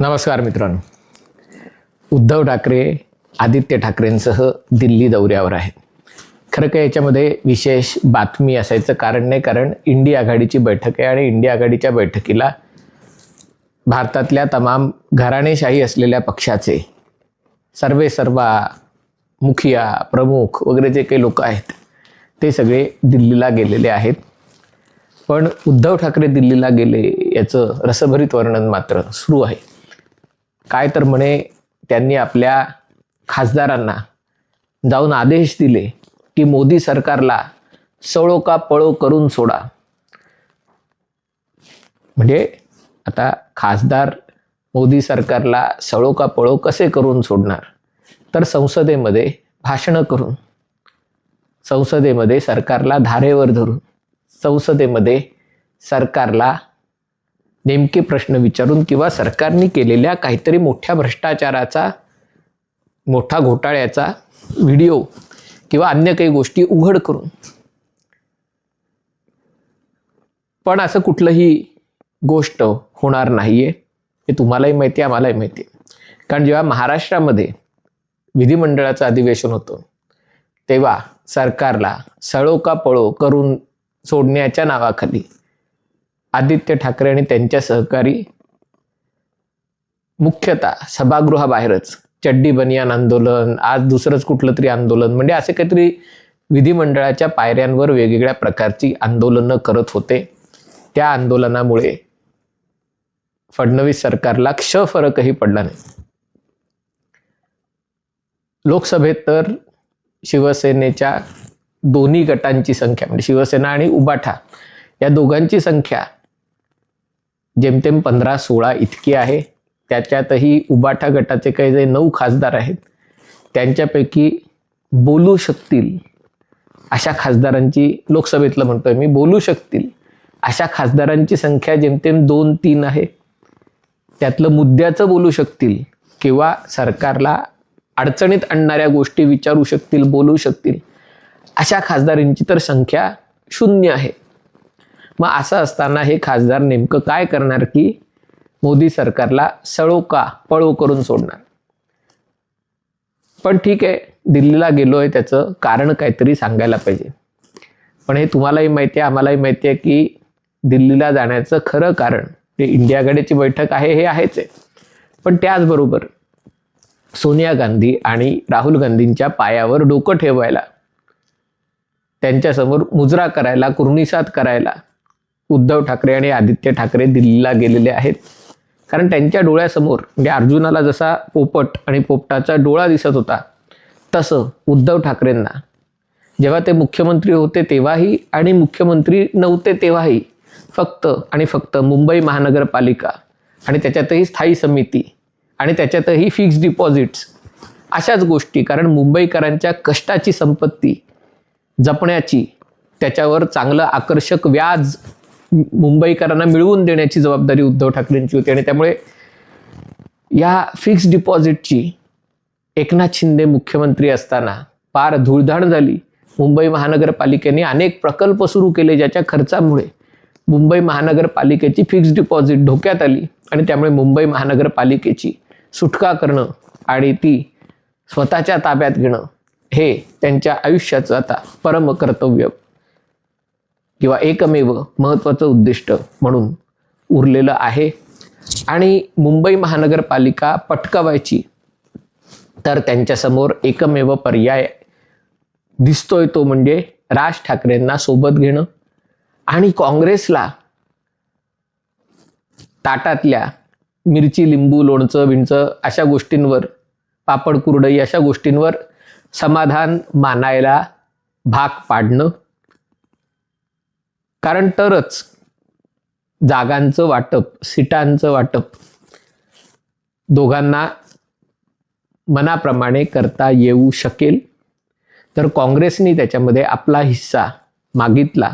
नमस्कार मित्रांनो. उद्धव ठाकरे आदित्य ठाकरेंसह दिल्ली दौऱ्यावर आहेत. खरं काय याच्यामध्ये विशेष बातमी असायचं कारण नाही? कारण इंडिया आघाडीची बैठक आहे आणि इंडिया आघाडीच्या बैठकीला भारतातल्या तमाम घराणेशाही असलेल्या पक्षाचे सर्वे सर्वा मुखिया प्रमुख वगैरे जे काही लोक आहेत ते सगळे दिल्लीला गेलेले आहेत. पण उद्धव ठाकरे दिल्लीला गेले याचं रसभरीत वर्णन मात्र सुरू आहे. काय तर म्हणे त्यांनी आपल्या खासदारांना जाऊन आदेश दिले की मोदी सरकारला सळो का पळो करून सोडा. म्हणजे आता खासदार मोदी सरकारला सळो का पळो कसे करून सोडणार? तर संसदेमध्ये भाषणं करून संसदेमध्ये सरकारला धारेवर धरून संसदेमध्ये सरकारला नेमके प्रश्न विचारून किंवा सरकारने केलेल्या काहीतरी मोठ्या भ्रष्टाचाराचा मोठा घोटाळ्याचा व्हिडिओ किंवा अन्य काही गोष्टी उघड करून. पण असं कुठलंही गोष्ट होणार नाहीये. हे तुम्हालाही माहिती आहे आम्हालाही माहिती आहे. कारण जेव्हा महाराष्ट्रामध्ये विधिमंडळाचं अधिवेशन होतं तेव्हा सरकारला सळो का पळो करून सोडण्याच्या नावाखाली आदित्य ठाकरे आणि त्यांच्या सहकारी मुख्यतः सभागृहाबाहेरच चड्डी बनियान आंदोलन आज दुसरंच कुठलं तरी आंदोलन म्हणजे असे काहीतरी विधिमंडळाच्या पायऱ्यांवर वेगवेगळ्या प्रकारची आंदोलनं करत होते. त्या आंदोलनामुळे फडणवीस सरकारला क्ष फरकही पडला नाही. लोकसभेत तर शिवसेनेच्या दोन्ही गटांची संख्या म्हणजे शिवसेना आणि उबाठा या दोघांची संख्या जेमतेम पंधरा सोळा इतकी आहे त्याच्यातही उबाठा गटाचे काही जे नऊ खासदार आहेत त्यांच्यापैकी बोलू शकतील अशा खासदारांची लोकसभेतलं म्हणतोय मी बोलू शकतील अशा खासदारांची संख्या जेमतेम दोन तीन आहे त्यातलं मुद्द्याचं बोलू शकतील किंवा सरकारला अडचणीत आणणाऱ्या गोष्टी विचारू शकतील बोलू शकतील अशा खासदारांची तर संख्या शून्य आहे. मग असं असताना हे खासदार नेमकं काय करणार की मोदी सरकारला सळो का पळो करून सोडणार? पण ठीक आहे दिल्लीला गेलोय त्याचं कारण काहीतरी सांगायला पाहिजे. पण हे तुम्हालाही माहिती आहे आम्हालाही माहिती आहे की दिल्लीला जाण्याचं खरं कारण ते इंडिया बैठक आहे हे आहेच आहे. पण त्याचबरोबर सोनिया गांधी आणि राहुल गांधींच्या पायावर डोकं ठेवायला त्यांच्यासमोर मुजरा करायला कुर्निसात करायला उद्धव ठाकरे आणि आदित्य ठाकरे दिल्लीला गेलेले आहेत. कारण त्यांच्या डोळ्यासमोर म्हणजे अर्जुनाला जसा पोपट आणि पोपटाचा डोळा दिसत होता तसं उद्धव ठाकरेंना. जेव्हा ते मुख्यमंत्री होते तेव्हाही आणि मुख्यमंत्री नव्हते तेव्हाही फक्त आणि फक्त मुंबई महानगरपालिका आणि त्याच्यातही स्थायी समिती आणि त्याच्यातही फिक्स डिपॉझिट्स अशाच गोष्टी. कारण मुंबईकरांच्या कष्टाची संपत्ती जपण्याची त्याच्यावर चांगलं आकर्षक व्याज मुंबईकरांना मिळवून देण्याची जबाबदारी उद्धव ठाकरेंची होती आणि त्यामुळे या फिक्स डिपॉझिटची एकनाथ शिंदे मुख्यमंत्री असताना पार धुळधाण झाली. मुंबई महानगरपालिकेने अनेक प्रकल्प सुरू केले ज्याच्या खर्चामुळे मुंबई महानगरपालिकेची फिक्स डिपॉझिट धोक्यात आली आणि त्यामुळे मुंबई महानगरपालिकेची सुटका करणं आणि ती स्वतःच्या ताब्यात घेणं हे त्यांच्या आयुष्याचं आता परम कर्तव्य. किंवा एकमेव महत्त्वाचं उद्दिष्ट म्हणून उरलेलं आहे. आणि मुंबई महानगरपालिका पटकावायची तर त्यांच्यासमोर एकमेव पर्याय दिसतोय तो म्हणजे राज ठाकरेंना सोबत घेणं. आणि काँग्रेसला ताटातल्या मिरची लिंबू लोणचं विणचं अशा गोष्टींवर पापड कुरडई अशा गोष्टींवर समाधान मानायला भाग पाडणं कारण तरच जागांचं वाटप सीटांचं वाटप दोघांना मनाप्रमाणे करता येऊ शकेल. तर काँग्रेसनी त्याच्यामध्ये आपला हिस्सा मागितला.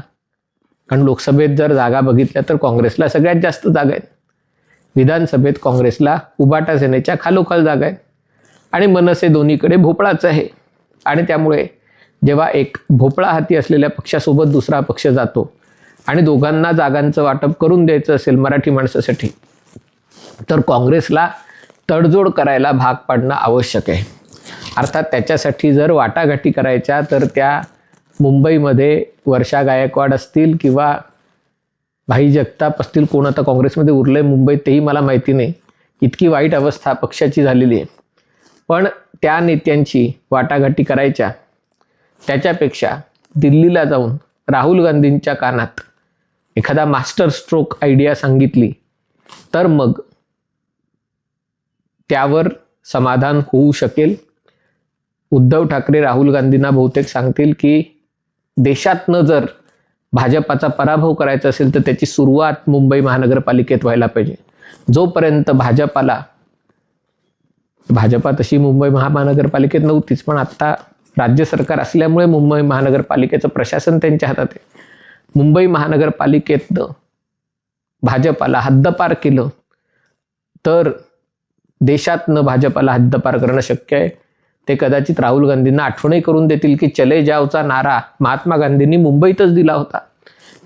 कारण लोकसभेत जर जागा बघितल्या तर काँग्रेसला सगळ्यात जास्त जागा आहेत. विधानसभेत काँग्रेसला उबाटा सेनेच्या खालोखाल जागा आहेत. आणि मनसे दोन्हीकडे भोपळाच आहे. आणि त्यामुळे जेव्हा एक भोपळा हाती असलेल्या पक्षासोबत दुसरा पक्ष जातो आणि दोघांना जागांचं वाटप करून द्यायचं असेल मराठी माणसासाठी तर काँग्रेसला तडजोड करायला भाग पाडणं आवश्यक आहे. अर्थात त्याच्यासाठी जर वाटाघाटी करायच्या तर त्या मुंबईमध्ये वर्षा गायकवाड असतील किंवा भाई जगताप असतील कोण आता काँग्रेसमध्ये उरलंय मुंबईत तेही मला माहिती नाही. इतकी वाईट अवस्था पक्षाची झालेली आहे. पण त्या नेत्यांची वाटाघाटी करायच्या त्याच्यापेक्षा दिल्लीला जाऊन राहुल गांधींच्या कानात एखादा मास्टर स्ट्रोक आयडिया सांगितली तर मग त्यावर समाधान होऊ शकेल. उद्धव ठाकरे राहुल गांधींना बहुतेक सांगतील की देशातनं जर भाजपाचा पराभव करायचा असेल तर त्याची सुरुवात मुंबई महानगरपालिकेत व्हायला पाहिजे. जोपर्यंत भाजपाला भाजपा तशी मुंबई महानगरपालिकेत नव्हतीच पण आत्ता राज्य सरकार असल्यामुळे मुंबई महानगरपालिकेचं प्रशासन त्यांच्या हातात आहे. मुंबई महानगरपालिकेतनं भाजपाला हद्दपार केलं तर देशातनं भाजपाला हद्दपार करणं शक्य आहे. ते कदाचित राहुल गांधींना आठवणही करून देतील की चले जावचा नारा महात्मा गांधींनी मुंबईतच दिला होता.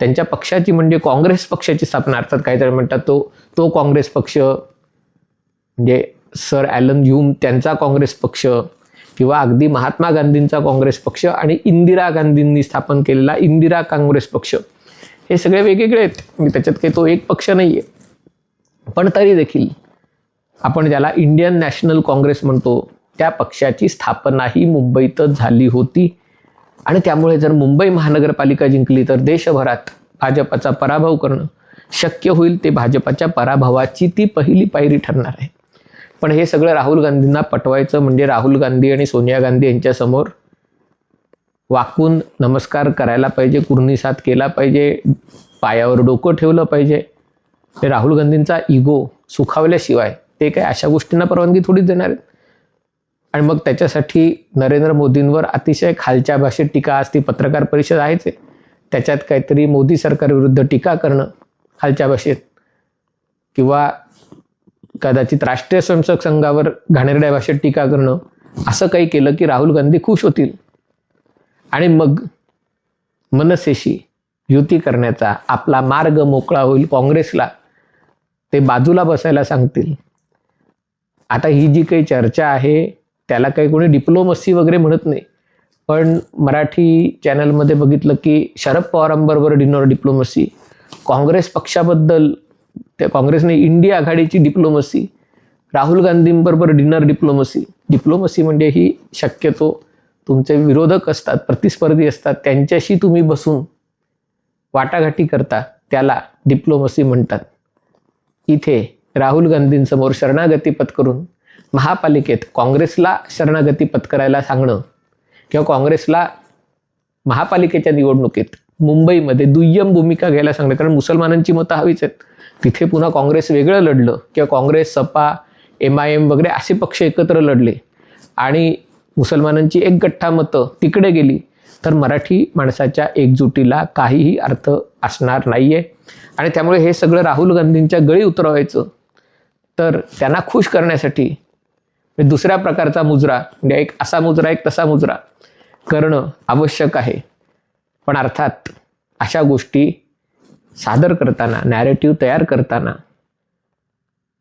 त्यांच्या पक्षाची म्हणजे काँग्रेस पक्षाची स्थापना अर्थात काहीतरी म्हणतात तो तो काँग्रेस पक्ष म्हणजे सर ॲलन ह्यूम त्यांचा काँग्रेस पक्ष किंवा अगदी महात्मा गांधींचा काँग्रेस पक्ष आणि इंदिरा गांधींनी स्थापन केलेला इंदिरा काँग्रेस पक्ष हे सगळे वेगवेगळे आहेत. त्याच्यात काही तो एक पक्ष नाही आहे पण तरी देखील आपण ज्याला इंडियन नॅशनल काँग्रेस म्हणतो त्या पक्षाची स्थापना ही मुंबईतच झाली होती. आणि त्यामुळे जर मुंबई महानगरपालिका जिंकली तर देशभरात भाजपाचा पराभव करणं शक्य होईल. ते भाजपाच्या पराभवाची ती पहिली पायरी ठरणार आहे. पण हे सगळं राहुल गांधींना पटवायचं म्हणजे राहुल गांधी आणि सोनिया गांधी यांच्यासमोर वाकून नमस्कार करायला पाहिजे कुर्निसात केला पाहिजे पायावर डोकं ठेवलं पाहिजे. ते राहुल गांधींचा इगो सुखावल्याशिवाय ते काय अशा गोष्टींना परवानगी थोडीच देणार आहेत? आणि मग त्याच्यासाठी नरेंद्र मोदींवर अतिशय खालच्या भाषेत टीका असती पत्रकार परिषद आहेच आहे. त्याच्यात काहीतरी मोदी सरकारविरुद्ध टीका करणं खालच्या भाषेत किंवा कदाचित राष्ट्रीय स्वयंसेवक संघावर घाणेरड्या भाषेत टीका करणं असं काही केलं की राहुल गांधी खुश होतील. आणि मग मनसेशी युती करण्याचा आपला मार्ग मोकळा होईल काँग्रेसला ते बाजूला बसायला सांगतील. आता ही जी काही चर्चा आहे त्याला काही कोणी डिप्लोमसी वगैरे म्हणत नाही. पण मराठी चॅनलमध्ये बघितलं की शरद पवारांबरोबर डिनर डिप्लोमसी काँग्रेस पक्षाबद्दल त्या काँग्रेसने इंडिया आघाडीची डिप्लोमसी राहुल गांधींबरोबर डिनर डिप्लोमसी डिप्लोमसी म्हणजे ही शक्यतो तुमचे विरोधक असतात प्रतिस्पर्धी असतात त्यांच्याशी तुम्ही बसून वाटाघाटी करता त्याला डिप्लोमसी म्हणतात. इथे राहुल गांधींसमोर शरणागती पत्करून महापालिकेत काँग्रेसला शरणागती पत्करायला सांगणं किंवा काँग्रेसला महापालिकेच्या निवडणुकीत मुंबईमध्ये दुय्यम भूमिका घ्यायला सांगणं कारण मुसलमानांची मतं हवीच आहेत. तिथे पुन्हा काँग्रेस वेगळं लढलं. किंवा Congress Sapa M I M वगैरे असे पक्ष एकत्र लढले. आणि मुसलमानांची एक गठ्ठा मतं तिकडे गेली. तर मराठी माणसाच्या एकजुटीला काहीही अर्थ असणार नाही आहे आणि त्यामुळे हे सगळं राहुल गांधींच्या गळी उतरवायचं. तर त्यांना खुश करण्यासाठी दुसऱ्या प्रकारचा मुजरा म्हणजे एक असा मुजरा एक तसा मुजरा करणं आवश्यक आहे. पण अर्थात अशा गोष्टी सादर करताना नॅरेटिव्ह तयार करताना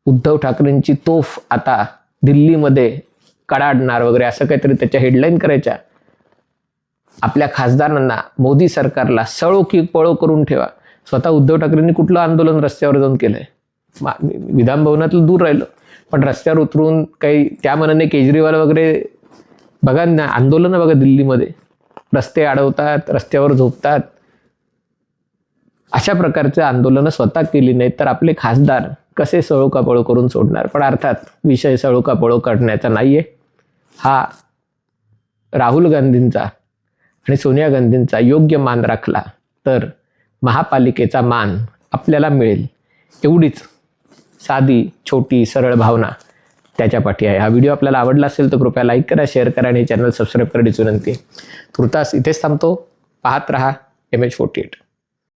उद्धव ठाकरेंची तोफ आता दिल्लीमध्ये कडाडणार वगैरे असं काहीतरी त्याच्या हेडलाईन करायच्या. आपल्या खासदारांना मोदी सरकारला सळो की पळो करून ठेवा. स्वतः उद्धव ठाकरेंनी कुठलं आंदोलन रस्त्यावर जाऊन केलंय? विधान भवनातलं दूर राहिलं. पण रस्त्यावर उतरून काही त्या मनाने केजरीवाल वगैरे बघा ना आंदोलनं बघा दिल्लीमध्ये. रस्ते अडवतात रस्त्यावर झोपतात. अशा प्रकारचे आंदोलनं स्वतः केली नाहीत तर आपले खासदार कसे सळोकापळो करून सोडणार? पण अर्थात विषय सळोकापळो करण्याचा नाही आहे हा राहुल गांधींचा आणि सोनिया गांधींचा योग्य मान राखला तर महापालिकेचा मान आपल्याला मिळेल. एवढीच साधी छोटी सरळ भावना. त्याच्या पाठी आहे. हा व्हिडिओ आपल्याला आवडला असेल तर कृपया लाईक करा शेअर करा आणि चॅनल सबस्क्राईब करण्याची विनंती तुर्तास इथेच थांबतो. पाहत रहा एम एच फोर्टी एट